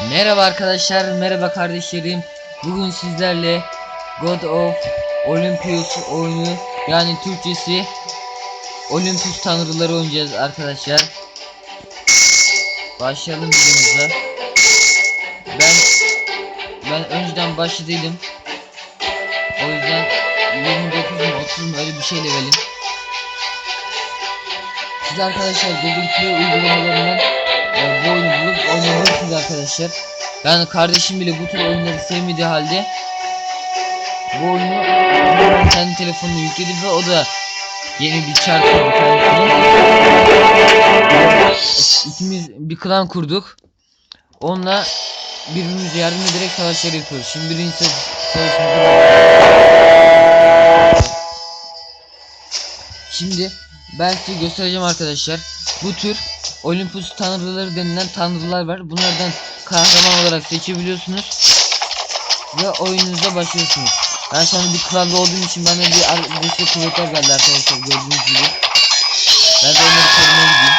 Merhaba arkadaşlar, merhaba kardeşlerim. Bugün sizlerle God of Olympus oyunu yani Türkçesi Olympus tanrıları oynayacağız arkadaşlar. Başlayalım videomuza. Ben ben önceden başladıydım. O yüzden 29 mu 30 mu öyle bir şey levelim. Siz arkadaşlar Google Play uygulamalarından e, bu oyunu bulup oynayabilirsiniz arkadaşlar. Ben kardeşim bile bu tür oyunları sevmediği halde bu oyunu kendi telefonuna yükledi ve o da yeni bir çarpı kendisine. İkimiz bir klan kurduk. Onunla birbirimize yardım ederek savaşlar yapıyoruz. Şimdi birinci sa- savaşımıza başlıyoruz. Şimdi ben size göstereceğim arkadaşlar. Bu tür Olympus tanrıları denilen tanrılar var. Bunlardan kahraman olarak seçebiliyorsunuz. Ve oyununuza başlıyorsunuz. Ben şu bir klanda olduğum için bana bir destek kuvvetler geldi arkadaşlar gördüğünüz gibi. Ben de onları korumaya gideyim.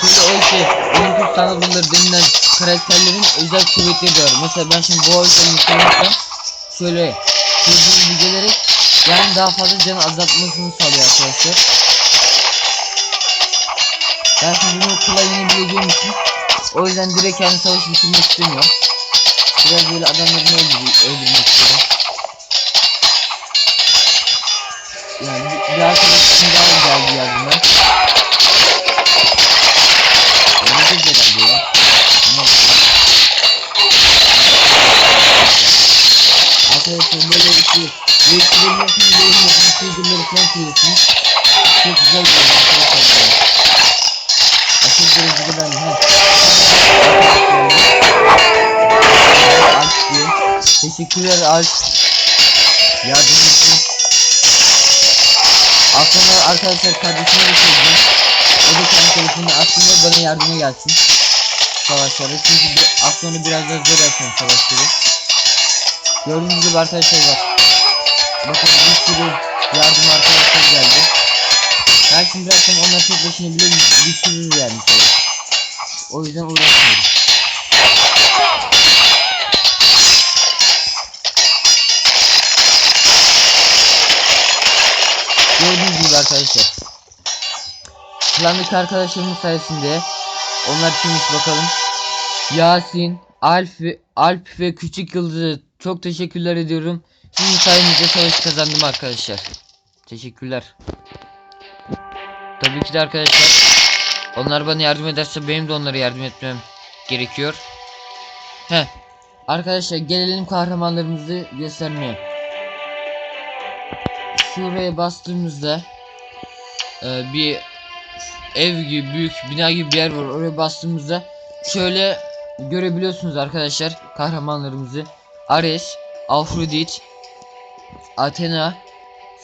Şöyle o şey Olympus tanrıları denilen karakterlerin özel kuvvetleri var. Mesela ben şimdi bu oyunu kullansam şöyle hızlı gelerek yani daha fazla can azaltmasını sağlıyor arkadaşlar. Ben şimdi bunu kolayını bileceğim için o yüzden direkt kendi savaşı bitirmek istemiyorum. Biraz böyle adamlarını öldürmek, öldürmek istiyorum. Yani bir, bir arkadaşım daha geldi yardıma. Onu da herhalde ya. Arkadaşlar böyle bir şey. Değiştirebiliyorsunuz, değiştirebiliyorsunuz, değiştirebiliyorsunuz, falan kuruyorsunuz. Çok güzel bir oyun arkadaşlar. bu. Aşırı Teşekkürler Alp. Yardım için. Aslında arkadaşlar kardeşime de söyleyeceğim. O da kendi telefonunu aslında bana yardıma gelsin. Savaşlara. Çünkü bir, aslında biraz daha zor yapıyorum savaşları. Gördüğünüz gibi arkadaşlar bak. Bakın bir sürü yardım arkadaşlar geldi. Ben şimdi zaten onlar tek başına bile bitirir yani savaş. O yüzden uğraşmıyorum. Arkadaşlar. Klandaki arkadaşlarımız sayesinde onlar kimmiş bakalım. Yasin, Alp ve, Alp ve Küçük Yıldız'a çok teşekkürler ediyorum. Sizin sayenizde savaş kazandım arkadaşlar. Teşekkürler. Tabii ki de arkadaşlar. Onlar bana yardım ederse benim de onlara yardım etmem gerekiyor. He. Arkadaşlar gelelim kahramanlarımızı göstermeye. Şuraya bastığımızda e, bir ev gibi büyük bina gibi bir yer var. Oraya bastığımızda şöyle görebiliyorsunuz arkadaşlar kahramanlarımızı. Ares, Afrodit, Athena,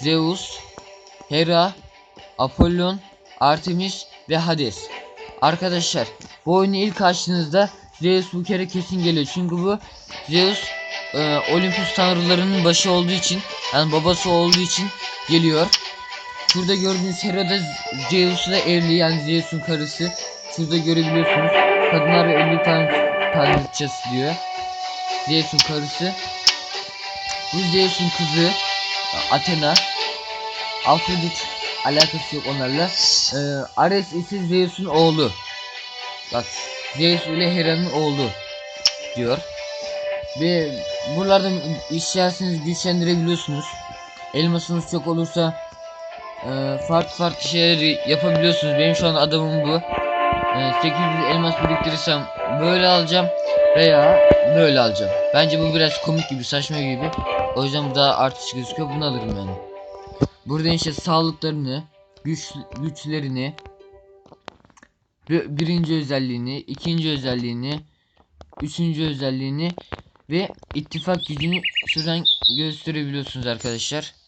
Zeus, Hera, Apollon, Artemis ve Hades. Arkadaşlar bu oyunu ilk açtığınızda Zeus bu kere kesin geliyor. Çünkü bu Zeus e, Olympus tanrılarının başı olduğu için yani babası olduğu için geliyor. Şurada gördüğünüz Hera da Zeus'la evli yani Zeus'un karısı. Şurada görebiliyorsunuz. Kadınlar ve evlilik tanrı, tanrıçası diyor. Zeus'un karısı. Bu Zeus'un kızı Athena. Afrodit alakası yok onlarla. Ee, Ares ise Zeus'un oğlu. Bak Zeus ile Hera'nın oğlu diyor. Ve buralarda isterseniz güçlendirebiliyorsunuz. Elmasınız çok olursa e, farklı farklı şeyler yapabiliyorsunuz. Benim şu an adamım bu. E, 800 elmas biriktirirsem böyle alacağım veya böyle alacağım. Bence bu biraz komik gibi saçma gibi. O yüzden bu daha artış gözüküyor. Bunu alırım yani. Burada işte sağlıklarını, güç güçlerini, bir- birinci özelliğini, ikinci özelliğini, üçüncü özelliğini ve ittifak gücünü şuradan gösterebiliyorsunuz arkadaşlar.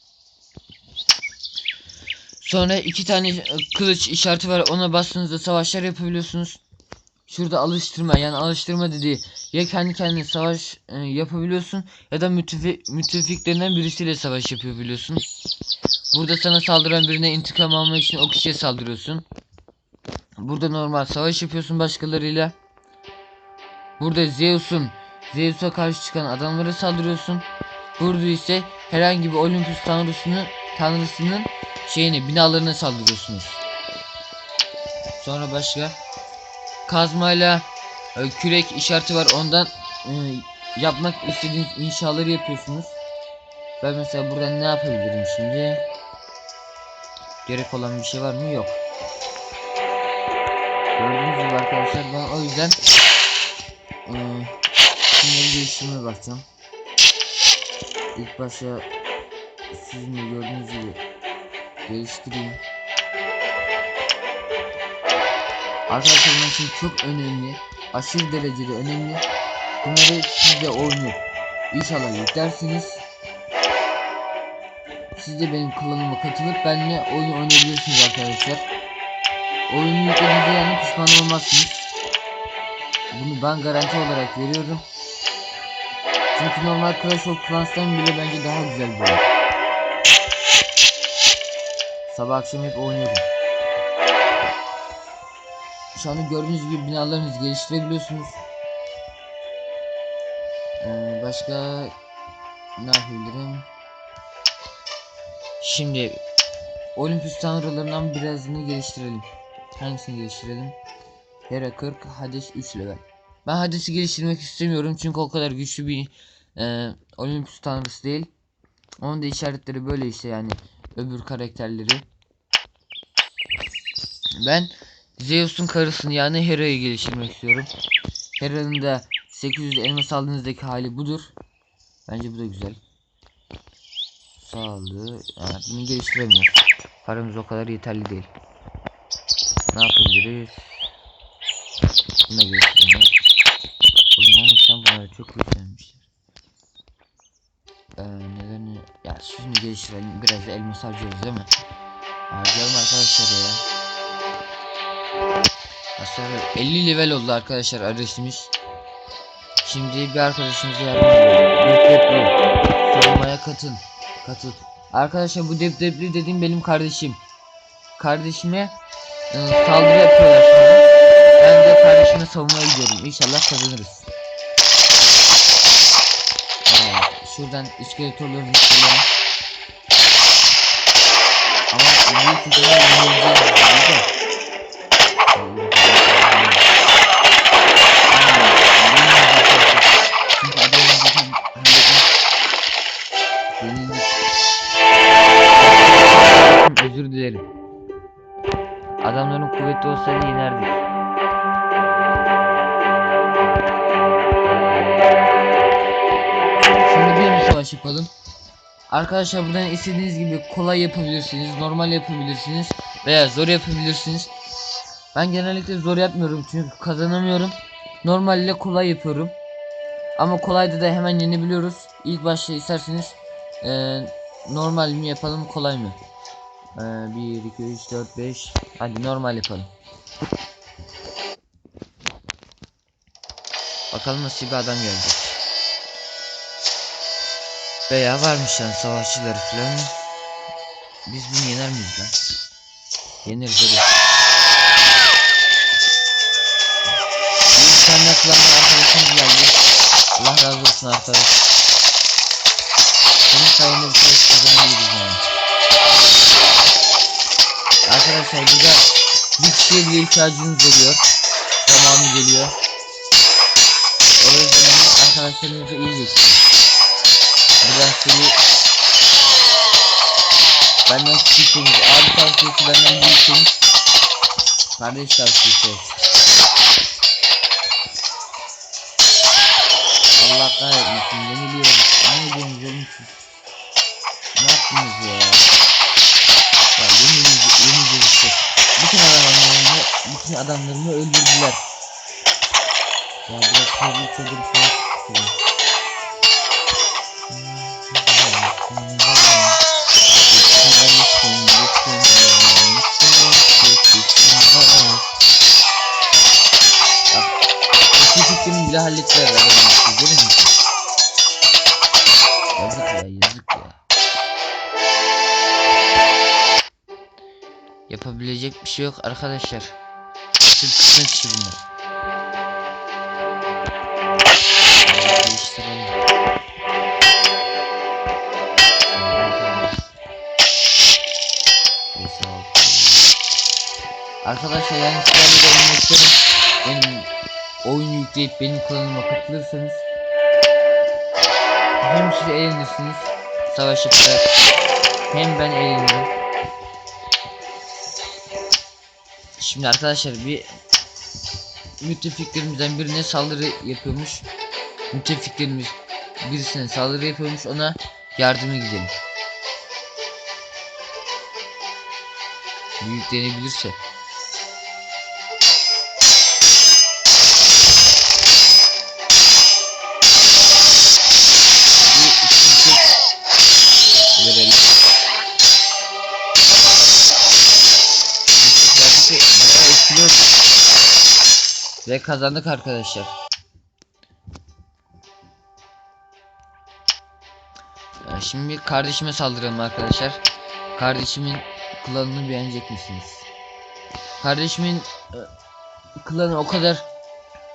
Sonra iki tane e, kılıç işareti var. Ona bastığınızda savaşlar yapabiliyorsunuz. Şurada alıştırma yani alıştırma dediği ya kendi kendine savaş e, yapabiliyorsun ya da müttefik, müttefiklerinden birisiyle savaş yapabiliyorsun. Burada sana saldıran birine intikam almak için o kişiye saldırıyorsun. Burada normal savaş yapıyorsun başkalarıyla. Burada Zeus'un Zeus'a karşı çıkan adamlara saldırıyorsun. Burada ise herhangi bir Olympus tanrısını tanrısının şeyine binalarına saldırıyorsunuz. Sonra başka kazmayla e, kürek işareti var ondan e, yapmak istediğiniz inşaları yapıyorsunuz. Ben mesela buradan ne yapabilirim şimdi? Gerek olan bir şey var mı? Yok. Gördüğünüz gibi arkadaşlar ben o yüzden e, şunları değiştirmeye bakacağım. İlk başta sizin de gördüğünüz gibi geliştireyim. Arkadaşlar benim için çok önemli. Aşırı derecede önemli. Bunları siz de oynayıp inşallah yüklersiniz. Siz de benim klanıma katılıp benimle oyun oynayabilirsiniz arkadaşlar. Oyunu yüklediğinizde yani pişman olmazsınız. Bunu ben garanti olarak veriyorum. Çünkü normal Clash of Clans'tan bile bence daha güzel bir oyun. Sabah akşam hep oynuyorum. Şu anda gördüğünüz gibi binalarınızı geliştirebiliyorsunuz. Ee, başka ne yapabilirim? Şimdi Olympus tanrılarından birazını geliştirelim. Hangisini geliştirelim? Hera 40, Hades 3 level. Ben Hades'i geliştirmek istemiyorum çünkü o kadar güçlü bir e, Olympus tanrısı değil. Onun da işaretleri böyle işte yani öbür karakterleri. Ben Zeus'un karısını yani Hera'yı geliştirmek istiyorum. Hera'nın da 800 elmas aldığınızdaki hali budur. Bence bu da güzel. Sağlığı. Yani bunu geliştiremiyoruz. Paramız o kadar yeterli değil. Ne yapabiliriz? Bunu da geliştiremiyoruz. Bana çok güzelmişler. Ee, neden? Ya şunu geliştirelim. Biraz da elmas harcıyoruz değil mi? Harcayalım arkadaşlar ya. Arkadaşlar 50 level oldu arkadaşlar arayışımız. Şimdi bir arkadaşımıza yardım. Depdepli. Savunmaya katıl. Katıl. Arkadaşlar bu depdepli dediğim benim kardeşim. Kardeşime e, saldırı yapıyorlar şimdi. Ben de kardeşime savunmaya gidiyorum. İnşallah kazanırız. Şuradan iskeletorları düşürelim. Ama büyük ihtimalle. Yenildik. Özür dilerim. Adamların kuvvetli olsaydı yenerdik. Savaş yapalım. Arkadaşlar buradan istediğiniz gibi kolay yapabilirsiniz, normal yapabilirsiniz veya zor yapabilirsiniz. Ben genellikle zor yapmıyorum çünkü kazanamıyorum. Normal ile kolay yapıyorum. Ama kolayda da hemen yenebiliyoruz. İlk başta isterseniz eee, normal mi yapalım kolay mı? Eee 1, 2, 3, 4, 5 Hadi normal yapalım. Bakalım nasıl bir adam gelecek. Veya varmış yani savaşçıları falan. Biz bunu yener miyiz lan? Yeneriz hadi. Bir tane klanlı arkadaşımız geldi. Allah razı olsun arkadaş. Senin sayende bir şey kazanabiliriz yani. Arkadaşlar burada bir kişiye bile ihtiyacınız oluyor. Zamanı geliyor. O yüzden arkadaşlarınızla iyi geçin. Buradan sizi benden küçükseniz, abi tavsiyesi benden büyükseniz kardeş tavsiyesi olsun. Allah kahretmesin yeniliyoruz. Aynı deniz oğlum siz. Ne yaptınız ya? Ya yeniliyoruz, yeniliyoruz işte. Bütün adamlarımı, bütün adamlarımı öldürdüler. Ya biraz hızlı çıldırışmak istedim. Küçüklüğümü bile hallettiler adamlar. Görün mü? Yazık ya yazık ya. Yapabilecek bir şey yok arkadaşlar. Sırf kısmet bunlar. Arkadaşlar yani sizlerle oynamak isterim. Benim oyunu yükleyip benim kanalıma katılırsanız hem siz eğlenirsiniz savaşıp da hem ben eğlenirim. Şimdi arkadaşlar bir müttefiklerimizden birine saldırı yapıyormuş. Müttefiklerimiz birisine saldırı yapıyormuş ona yardıma gidelim. Büyük Ve kazandık arkadaşlar. Şimdi kardeşime saldıralım arkadaşlar. Kardeşimin klanını beğenecek misiniz? Kardeşimin e, klanı o kadar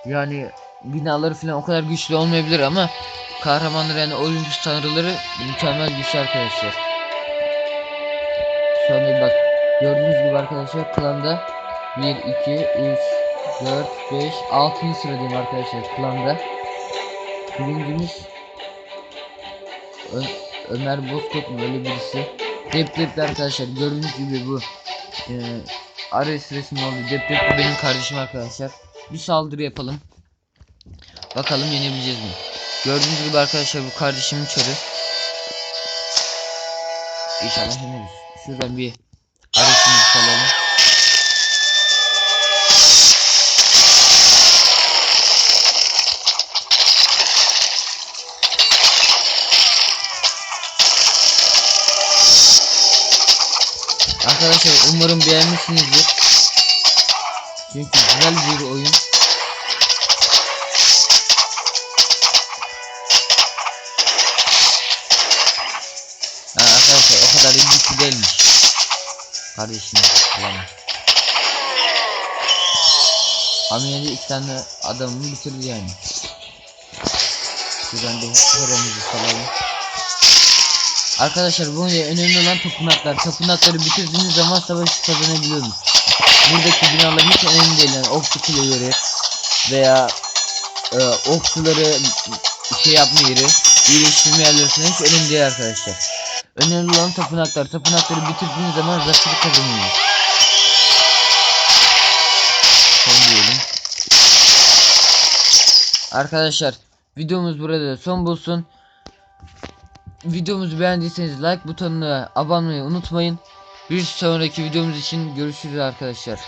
yani binaları falan o kadar güçlü olmayabilir ama kahramanları yani Olympus tanrıları mükemmel güçlü arkadaşlar. Şu anda bak gördüğünüz gibi arkadaşlar klanda 1 2 3 4 5 6. sıradayım arkadaşlar klanda. Birincimiz Ö Ömer Bozkurt mu öyle birisi. Deprepli arkadaşlar gördüğünüz gibi bu e, Ares resmi oldu. Deprepli benim kardeşim arkadaşlar. Bir saldırı yapalım. Bakalım yenebileceğiz mi? Gördüğünüz gibi arkadaşlar bu kardeşimin çarı. İnşallah yeneriz. Şuradan bir Arkadaşlar umarım beğenmişsinizdir. Çünkü güzel bir oyun. Ha, arkadaşlar o kadar ilginç değilmiş. Kardeşim falan. Hamiyeli iki tane adamını bitirdi yani. Şuradan bir hero'muzu salalım. Arkadaşlar bu ne önemli olan tapınaklar. Tapınakları bitirdiğiniz zaman savaşı kazanabiliyorsunuz. Buradaki binalar hiç önemli değil yani okçu kuleleri veya e, okçuları şey yapma yeri, iyileştirme yerleri hiç önemli değil arkadaşlar. Önemli olan tapınaklar. Tapınakları bitirdiğiniz zaman zaferi kazanıyorsunuz. Son diyelim. Arkadaşlar videomuz burada da son bulsun. Videomuzu beğendiyseniz like butonuna abone olmayı unutmayın. Bir sonraki videomuz için görüşürüz arkadaşlar.